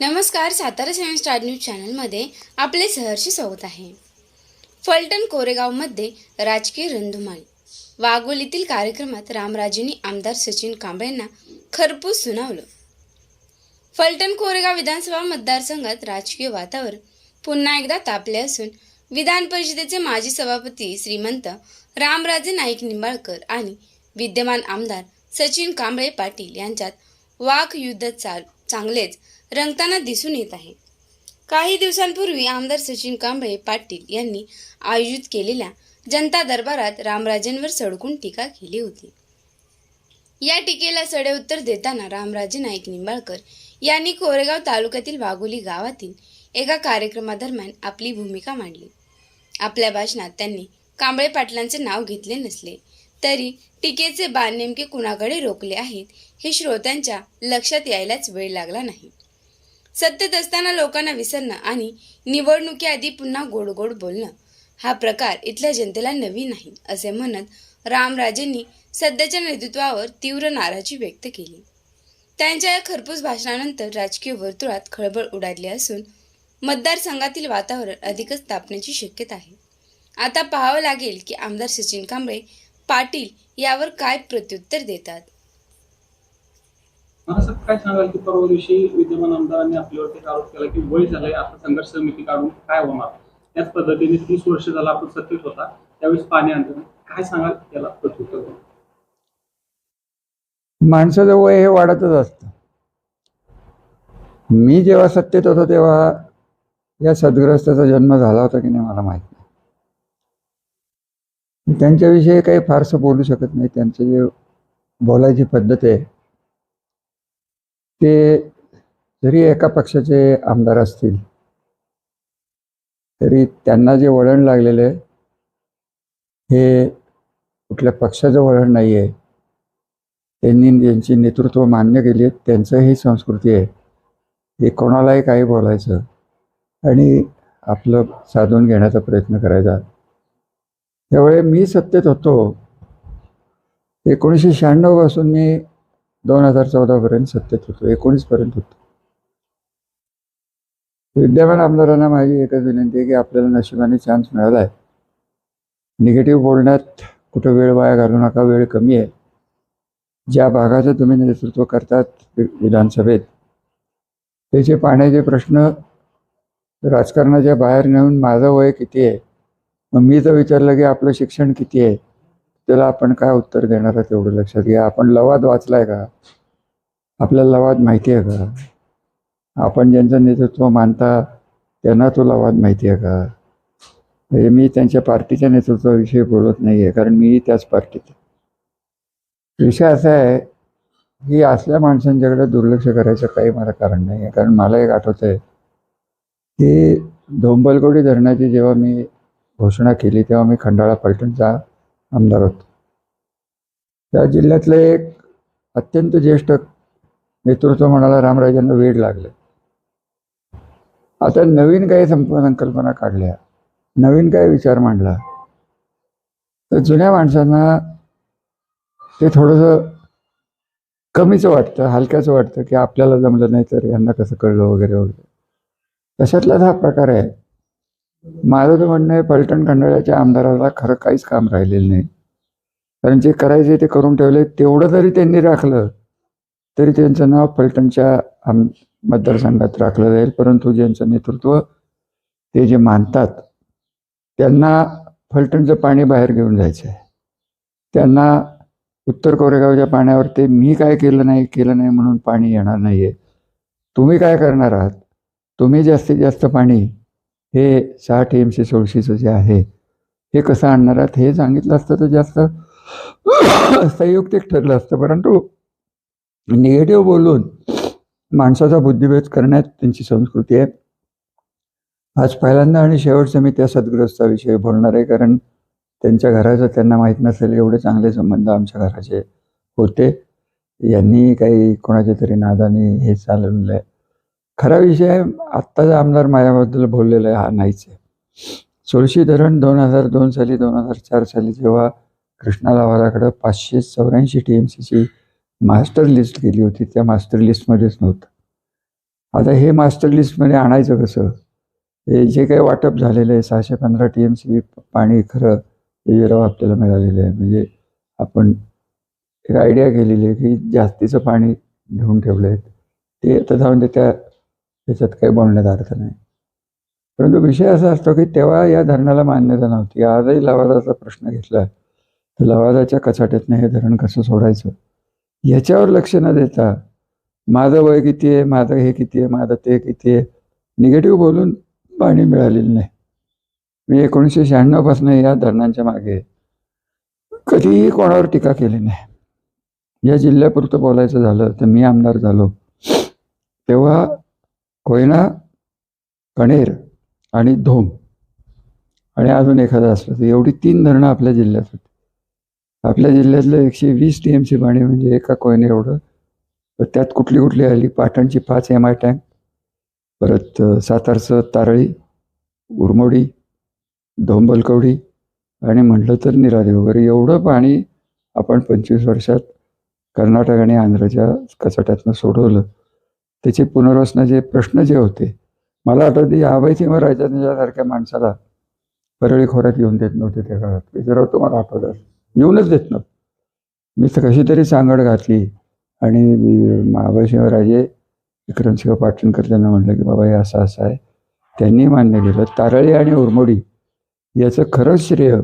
नमस्कार Satara science star news चॅनलमध्ये आपले सहर्ष स्वागत आहे. फलटण कोरेगावमध्ये राजकीय रणधुमाळी. वाघोलीतील कार्यक्रमात रामराजेंनी आमदार सचिन कांबळेंना खरपूस सुनावलं. फलटण कोरेगाव विधानसभा मतदारसंघात राजकीय वातावरण पुन्हा एकदा तापले असून विधान परिषदेचे माजी सभापती श्रीमंत रामराजे नाईक निंबाळकर आणि विद्यमान आमदार सचिन कांबळे पाटील यांच्यात वाघ युद्ध चाल चांगलेच रंगताना दिसून येत आहे. काही दिवसांपूर्वी आमदार सचिन कांबळे पाटील यांनी आयोजित केलेल्या जनता दरबारात रामराजेंवर सडकून टीका केली होती. या टीकेला सडे उत्तर देताना रामराजे नाईक निंबाळकर यांनी कोरेगाव तालुक्यातील वाघोली गावातील एका कार्यक्रमादरम्यान आपली भूमिका मांडली. आपल्या भाषणात त्यांनी कांबळे पाटलांचे नाव घेतले नसले तरी टीकेचे बाण नेमके कुणाकडे रोखले आहेत हे श्रोत्यांच्या लक्षात यायलाच वेळ लागला नाही. सत्तेत असताना लोकांना विसरणं आणि निवडणुकीआधी पुन्हा गोड गोड बोलणं हा प्रकार इथल्या जनतेला नवीन नाही असे म्हणत रामराजेंनी सध्याच्या नेतृत्वावर तीव्र नाराजी व्यक्त केली. त्यांच्या या खरपूस भाषणानंतर राजकीय वर्तुळात खळबळ उडाली असून मतदारसंघातील वातावरण अधिकच तापण्याची शक्यता आहे. आता पाहावं लागेल की आमदार सचिन कांबळे पाटील यावर काय प्रत्युत्तर देतात. मला असं काय सांगाल की परवा दिवशी विद्यमान आमदारांनी आपल्यावरती आरोप केला की वय झालंय आता संघर्ष समिती काढून काय होणार? त्याच पद्धतीने तीस वर्ष झाला आपण सत्तेत होता त्यावेळेस पाणी आणतं काय सांगाल त्याला प्रत्युत्तर माणसाचं वय हे वाढतच असतं. मी जेव्हा सत्तेत होतो तेव्हा या सद्ग्रस्ताचा जन्म झाला होता की नाही मला माहीत नाही. त्यांच्याविषयी काही फारसं बोलू शकत नाही. त्यांचं जे बोलायची पद्धत आहे ते जरी एका पक्षाचे आमदार असतील तरी त्यांना जे वळण लागलेलं आहे हे कुठल्या पक्षाचं वळण नाही आहे त्यांनी ज्यांची नेतृत्व मान्य केली आहे त्यांचं ही संस्कृती आहे. हे कोणालाही काही बोलायचं आणि आपलं साधून घेण्याचा प्रयत्न करायचा. त्यामुळे मी सत्तेत होतो. एकोणीसशे शहाण्णवपासून मी दोन हजार चौदापर्यंत सत्तेत होतो. एकोणीसपर्यंत होतो. विद्यमान आमदारांना माझी एकच विनंती आहे की आपल्याला नशिबाने चान्स मिळाला आहे निगेटिव्ह बोलण्यात कुठं वेळ वाया घालू नका वेळ कमी आहे. ज्या भागाचं तुम्ही नेतृत्व करतात विधानसभेत त्याचे पाण्याचे प्रश्न राजकारणाच्या बाहेर नेऊन माझं वय किती आहे? मग मी तर विचारलं की आपलं शिक्षण किती आहे? त्याला आपण काय उत्तर देणार आहे तेवढं लक्षात घ्या. आपण लवाद वाचलाय का? आपल्याला लवाद माहिती आहे का? आपण ज्यांचं नेतृत्व मानता त्यांना तो लवाद माहिती आहे का? म्हणजे मी त्यांच्या पार्टीच्या नेतृत्वाविषयी बोलत नाही आहे कारण मी त्याच पार्टीत विषय असा आहे की असल्या माणसांच्याकडे दुर्लक्ष करायचं काही मला कारण नाही आहे कारण मला एक आठवत आहे की धोंबलकोडी धरणाची जेव्हा मी घोषणा केली तेव्हा मी खंडाळा पलटणचा आमदार होतो त्या जिल्ह्यातले एक अत्यंत ज्येष्ठ नेतृत्व म्हणाला रामराजांना वेळ लागले. आता नवीन काही संकल्पना काढल्या. नवीन काय विचार मांडला. तर जुन्या माणसांना ते थोडंसं कमीचं वाटतं हलक्याचं वाटतं की आपल्याला जमलं नाही तर यांना कसं कळलं वगैरे वगैरे. तशातलाच हा प्रकार आहे. माझं तर म्हणणं आहे पलटण खंडाळ्याच्या आमदाराला खरं काहीच काम राहिलेलं नाही. कारण जे करायचे ते करून ठेवले तेवढं जरी त्यांनी राखलं तरी त्यांचं नाव फलटणच्या आम मतदारसंघात राखलं जाईल. परंतु ज्यांचं नेतृत्व ते जे मानतात त्यांना फलटणचं पाणी बाहेर घेऊन जायचं आहे त्यांना उत्तर कोरेगावच्या पाण्यावर ते मी काय केलं नाही केलं नाही म्हणून पाणी येणार नाही आहे तुम्ही काय करणार आहात? तुम्ही जास्तीत जास्त पाणी हे साठ एमशे सोळशीचं जे आहे हे कसं आणणार आहात? हे सांगितलं असतं तर जास्त संयुक्तिक ठरलं असतं. परंतु निगेटिव्ह बोलून माणसाचा बुद्धिभेद करण्यात त्यांची संस्कृती आहे. आज पहिल्यांदा आणि शेवटचं मी त्या सद्ग्रस्ताविषयी बोलणार आहे. कारण त्यांच्या घराचं त्यांना माहीत नसेल एवढे चांगले संबंध आमच्या घराचे होते. यांनी काही कोणाच्या तरी नादाने हे चालवलेलं आहे. खरा विषय आत्ताचा आमदार माझ्याबद्दल बोललेला आहे हा नाहीच आहे. सोळशी धरण दोन हजार दोन साली दोन हजार चार साली जेव्हा कृष्णा लावाराकडं पाचशे चौऱ्याऐंशी टी एम सीची मास्टर लिस्ट गेली होती त्या मास्टर लिस्टमध्येच नव्हतं. आता हे मास्टर लिस्टमध्ये आणायचं कसं? हे जे काही वाटप झालेलं आहे सहाशे पंधरा टी एम सी पाणी खरं विराव आपल्याला मिळालेलं आहे. म्हणजे आपण एक आयडिया केलेली आहे की जास्तीचं पाणी घेऊन ठेवलं आहे ते आता जाऊन त्या त्याच्यात काही बोलण्यात अर्थ नाही. परंतु विषय असा असतो की तेव्हा या धरणाला मान्यता नव्हती. आजही लवादाचा प्रश्न घेतला. तर लवादाच्या कचाट्यातनं हे धरण कसं सोडायचं? याच्यावर लक्ष न देता माझं वय किती आहे माझं हे किती आहे माझं ते किती आहे निगेटिव्ह बोलून पाणी मिळालेलं नाही. मी एकोणीसशे शहाण्णवपासून या धरणांच्या मागे कधीही कोणावर टीका केली नाही. या जिल्ह्यापुरतं बोलायचं झालं तर मी आमदार झालो. तेव्हा कोयना कणेर आणि धोम. आणि अजून एखादं असलं तर एवढी तीन धरणं आपल्या जिल्ह्यात होती. आपल्या जिल्ह्यातलं एकशे वीस टी एम सी पाणी म्हणजे एका कोयने एवढं. तर त्यात कुठली कुठली आली? पाटणची पाच एम आय टँक परत सातारचं तारळी उरमोडी धोंबलकवडी आणि म्हटलं तर निरादे वगैरे. एवढं पाणी आपण पंचवीस वर्षात कर्नाटक आणि आंध्रच्या कचाट्यातनं सोडवलं. त्याचे पुनर्वसनाचे प्रश्न जे होते मला आठवते आबाई सिंह राजांसारख्या माणसाला परळी खोऱ्यात येऊन देत नव्हते त्या काळात. विचारावं तुम्हाला आठवलं येऊनच देत नव्हतं. मी तर कशी तरी सांगड घातली आणि मी आबाईसिंह राजे विक्रमसिंह पाटणकर त्यांना म्हटलं की बाबा हे असं असं आहे. त्यांनी मान्य केलं. तारळी आणि उरमोडी याचं खरंच श्रेय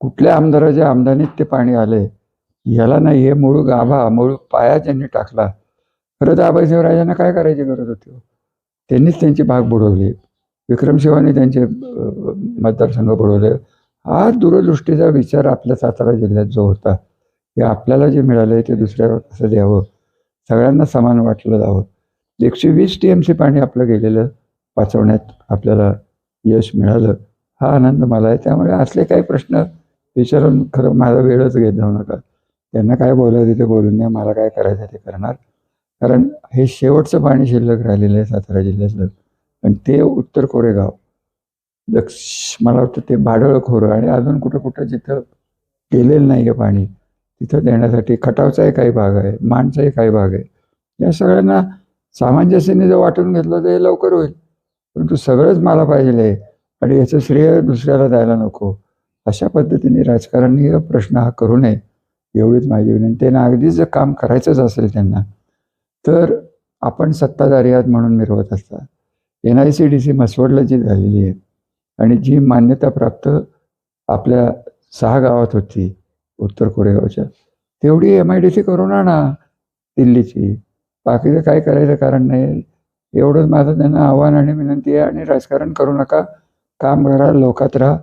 कुठल्या आमदाराच्या आमदानीत ते पाणी आले याला नाही हे मूळ गाभा मूळ पाया ज्यांनी टाकला खरं तर राजांना काय करायची गरज होती? त्यांनीच त्यांची भाग बुडवली. विक्रमशिवाने त्यांचे मतदारसंघ बुडवले. हा दूरदृष्टीचा विचार आपल्या सातारा जिल्ह्यात जो होता हे आपल्याला जे मिळालं ते दुसऱ्यावर कसं द्यावं? सगळ्यांना समान वाटलं जावं. एकशे वीस टी एम सी पाणी आपलं गेलेलं वाचवण्यात आपल्याला यश मिळालं. हा आनंद मला आहे. त्यामुळे असले काही प्रश्न विचारून खरं माझा वेळच घेत जाऊ नका. त्यांना काय बोलायचं ते बोलून द्या. मला काय करायचं ते करणार. कारण हे शेवटचं पाणी शिल्लक राहिलेलं आहे सातारा जिल्ह्यातलं आणि ते उत्तर कोरेगाव दक्ष मला वाटतं ते भाडळ खोरं आणि अजून कुठं कुठं जिथं गेलेलं नाही आहे पाणी तिथं देण्यासाठी खटावचाही काही भाग आहे माणचाही काही भाग आहे. या सगळ्यांना सामंजस्याने जर वाटून घेतलं तर हे लवकर होईल. परंतु सगळंच मला पाहिजे आहे आणि याचं श्रेय दुसऱ्याला द्यायला नको. अशा पद्धतीने राजकारणी प्रश्न हा करू नये एवढीच माझी विनंती आहे. आणि अगदीच जर काम करायचंच असेल त्यांना तर आपण सत्ताधारी आहात म्हणून मिरवत असता N I C D C मसवडला जी झालेली आहे आणि जी मान्यता प्राप्त आपल्या सहा गावात होती उत्तर कोरेगावच्या तेवढी एम आय डी सी करून आणा दिल्लीची. बाकीचं काय करायचं कारण नाही. एवढंच माझं त्यांना आव्हान आणि विनंती आहे आणि राजकारण करू नका. काम करा लोकात राहा.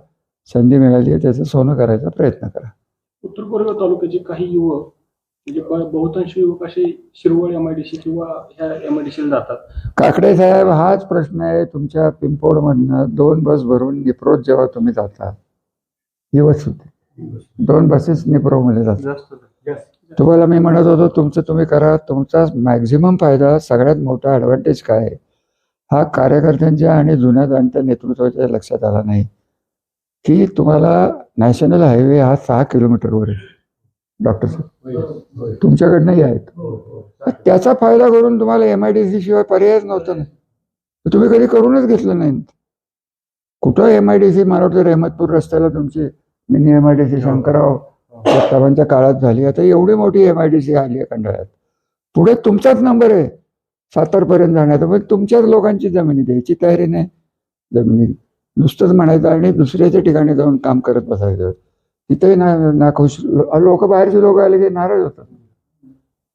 संधी मिळाली आहे त्याचं सोनं करायचा प्रयत्न करा. उत्तर कोरेगाव तालुक्याचे काही युवक म्हणजे ब- बहुतांश युवक असे शिरवळ एमआयडीसी किंवा ह्या एमआयडीसीला जातात. काकडे साहेब हाच प्रश्न आहे तुमच्या पिंपोडमधनं दोन बस भरून निप्रोत जेव्हा तुम्ही जाता ही बस होती. दोन बसेस निप्रोमध्ये जातात. तुम्हाला मी म्हणत होतो तुमचं तुम्ही करा तुमचा मॅक्झिमम फायदा सगळ्यात मोठा ॲडव्हान्टेज काय आहे? हा कार्यकर्त्यांच्या आणि जुन्या जाणत्या नेतृत्वाच्या लक्षात आला नाही. की तुम्हाला नॅशनल हायवे हा सहा किलोमीटरवर आहे. डॉक्टर साहेब. तुमच्याकडनंही आहेत. त्याचा फायदा करून तुम्हाला एम आय डी सी शिवाय पर्यायच नव्हता ना. तुम्ही कधी करूनच घेतलं नाही. कुठं एम आय डी सी मला वाटतं रहमतपूर रस्त्याला तुमची mini M I D C Shankarrao जगतापांच्या काळात झाली. आता एवढी मोठी एम आय डी सी आली आहे कंडाळ्यात पुढे तुमचाच नंबर आहे. सातारपर्यंत जाण्याचा. पण तुमच्याच लोकांची जमिनी द्यायची तयारी नाही. जमिनी नुसतंच म्हणायचं आणि दुसऱ्याच्या ठिकाणी जाऊन काम करत बसायचं. तिथेही ना नाखुश लोक बाहेरचे लोक आले की नाराज होतात.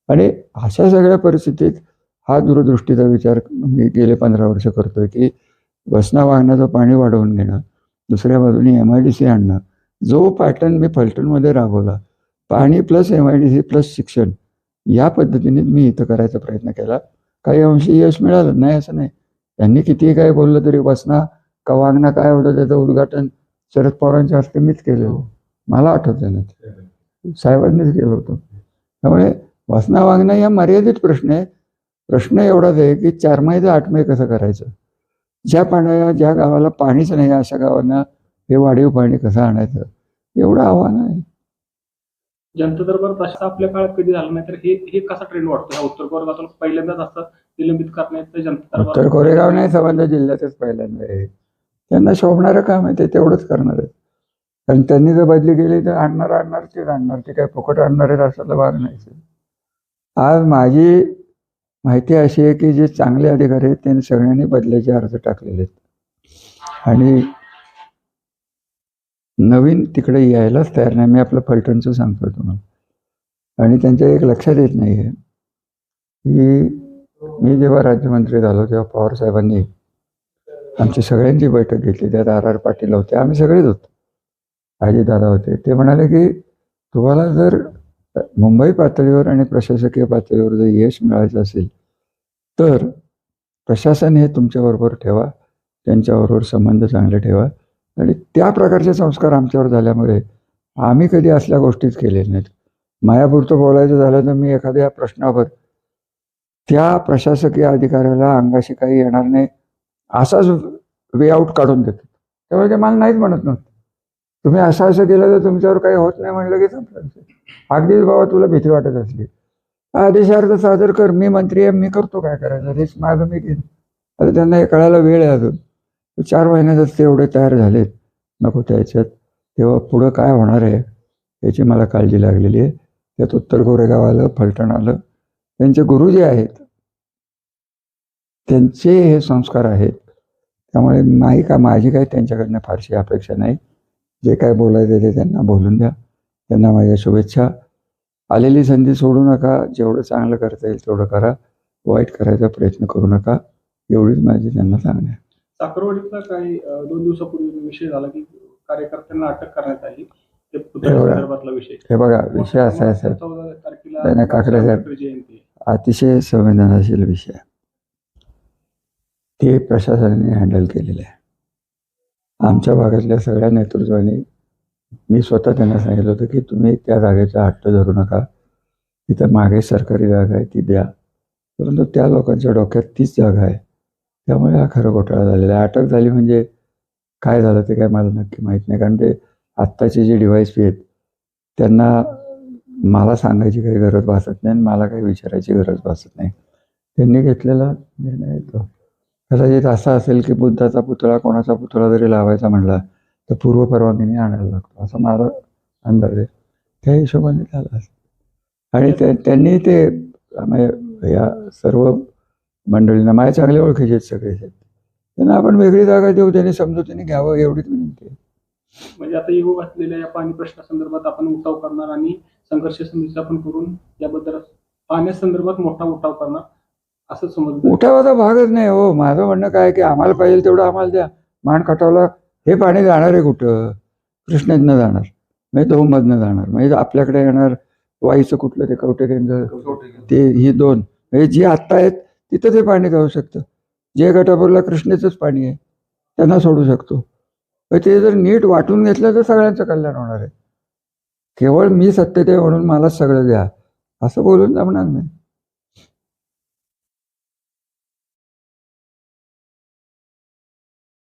आणि अशा सगळ्या परिस्थितीत हा दूरदृष्टीचा विचार मी गेले पंधरा वर्ष करतोय की वसना वाहनाचं पाणी वाढवून घेणं दुसऱ्या बाजूने एम आय डी सी आणणं जो पॅटर्न मी फलटणमध्ये राबवला पाणी plus M I D C plus शिक्षण या पद्धतीने मी इथं करायचा प्रयत्न केला. काही अंशी यश मिळालं? नाही असं नाही. त्यांनी कितीही काय बोललं तरी वसना का वागणं काय होतं त्याचं उद्घाटन शरद पवारांच्या हस्ते मीच केलेलं. मला आठवतं ना ते. साहेबांनीच केलं होतं. त्यामुळे वासना वागणं या मर्यादित प्रश्न आहे. प्रश्न एवढाच आहे की चार महिने आठ महिने कसं करायचं? ज्या पाण्या ज्या गावाला पाणीच नाही अशा गावांना हे वाढीव पाणी कसं आणायचं? एवढं आव्हान आहे. जनता दरबार तसा आपल्या काळात कधी झाला नाही तर हे हे कसा ट्रेंड वाटतो उत्तर कोरेगावात पहिल्यांदाच असं निलंबित करण्याचं जनता उत्तर कोरेगाव नाही संबंध जिल्ह्यातच पहिल्यांदा आहे. त्यांना शोभणारं काम आहे ते तेवढंच करणार आहेत. कारण त्यांनी जर बदली केली तर आणणार आणणार तेच आणणार. ते काय फुकट आणणार आहेत असं भाग नाही आज माझी माहिती अशी आहे की जे चांगले अधिकारी आहेत त्यांनी सगळ्यांनी बदल्याचे अर्ज टाकलेले आहेत. आणि नवीन तिकडे यायलाच तयार नाही. मी आपलं फलटणचं सांगतो तुम्हाला. आणि त्यांच्या एक लक्षात येत नाही आहे की मी जेव्हा राज्यमंत्री झालो तेव्हा पवार साहेबांनी आमची सगळ्यांची बैठक घेतली. त्यात आर आर पाटील होते. आम्ही सगळेच होतो. दादा होते. ते म्हणाले की तुम्हाला जर मुंबई पातळीवर आणि प्रशासकीय पातळीवर जर यश मिळायचं असेल तर प्रशासन हे तुमच्याबरोबर ठेवा त्यांच्याबरोबर संबंध चांगले ठेवा आणि त्या प्रकारचे संस्कार आमच्यावर झाल्यामुळे आम्ही कधी असल्या गोष्टीच केलेल्या नाहीत. मायापुरतं बोलायचं झालं तर मी एखाद्या प्रश्नावर त्या प्रशासकीय अधिकाऱ्याला अंगाशी काही येणार नाही असाच वे आऊट काढून देतो. त्यामुळे ते मला नाहीच म्हणत नव्हतं. तुम्ही असं असं केलं तर तुमच्यावर काही होत नाही म्हणलं की संपलं अगदीच बाबा तुला भीती वाटत असली. आदेशार्थ सादर कर मी मंत्री आहे मी करतो काय करायचं? रेस माझं मी घेईन आता त्यांना हे कळायला वेळ आहे अजून. चार महिन्यातच ते एवढे तयार झालेत नको त्याच्यात तेव्हा पुढं काय होणार आहे याची मला काळजी लागलेली आहे. त्यात उत्तर गोरेगाव आलं फलटण आलं. त्यांचे गुरु जे आहेत त्यांचे हे संस्कार आहेत. त्यामुळे नाही का माझी काही त्यांच्याकडनं फारशी अपेक्षा नाही. जे काय बोलायचं ते त्यांना बोलून द्या. त्यांना माझ्या शुभेच्छा. आलेली संधी सोडू नका. जेवढं चांगलं करता येईल तेवढं करा. वाईट करायचा प्रयत्न करू नका. एवढीच माझी त्यांना सांगणे आहे. साखरवाडीतला काही दोन दिवसापूर्वी विषय झाला की कार्यकर्त्यांना अटक करण्यात आली. हे बघा विषय असा आहे साहेब. काकडे साहेब. अतिशय संवेदनशील विषय. ते प्रशासनाने हँडल केलेलं आहे. आमच्या भागातल्या सगळ्या नेतृत्वाने मी स्वतः त्यांना सांगितलं होतं की तुम्ही त्या जागेचा हट्ट धरू नका. तिथं मागे सरकारी जागा आहे ती द्या. परंतु त्या लोकांच्या डोक्यात तीच जागा आहे. त्यामुळे हा खरं घोटाळा झालेला आहे. अटक झाली म्हणजे काय झालं ते काय मला नक्की माहीत नाही. कारण ते आत्ताचे जे डिव्हाइस आहेत त्यांना मला सांगायची काही गरज भासत नाही आणि मला काही विचारायची गरज भासत नाही. त्यांनी घेतलेला निर्णय तो. कदाचित असा असेल की बुद्धाचा पुतळा कोणाचा पुतळा जरी लावायचा म्हणला तर पूर्व परवानगीने आणायला लागतो. असा माझा अंदाज आहे. त्या हिशोबाने झाला असेल आणि ते त्यांनी ते या सर्व मंडळींना माझ्या चांगल्या ओळखीचे आहेत सगळे. आहेत त्यांना आपण वेगळी जागा देऊ त्यांनी समजुतीने घ्यावं एवढीच विनंती आहे. म्हणजे आता येऊ घातलेल्या या पाणी प्रश्नासंदर्भात आपण उठाव करणार आणि संघर्ष समिती आपण करून याबद्दल पाण्यासंदर्भात मोठा उठाव करणार. असं समजलं. उठावाचा भागच नाही हो. माझं म्हणणं काय की आम्हाला पाहिजे तेवढं आम्हाला द्या. मान खटावला हे पाणी जाणार आहे कुठं? कृष्णेतनं जाणार. म्हणजे धोममधनं जाणार. म्हणजे आपल्याकडे येणार वाईचं कुठलं ते कवटे केंद्र? ते ही दोन. म्हणजे जी आत्ता आहेत तिथं ते पाणी जाऊ शकतं. जे गटापूरला कृष्णेचंच पाणी आहे त्यांना सोडू शकतो. तर ते जर नीट वाटून घेतलं तर सगळ्यांचं कल्याण होणार आहे. केवळ मी सत्तेत आहे म्हणून मलाच सगळं द्या. असं बोलून जमणार नाही.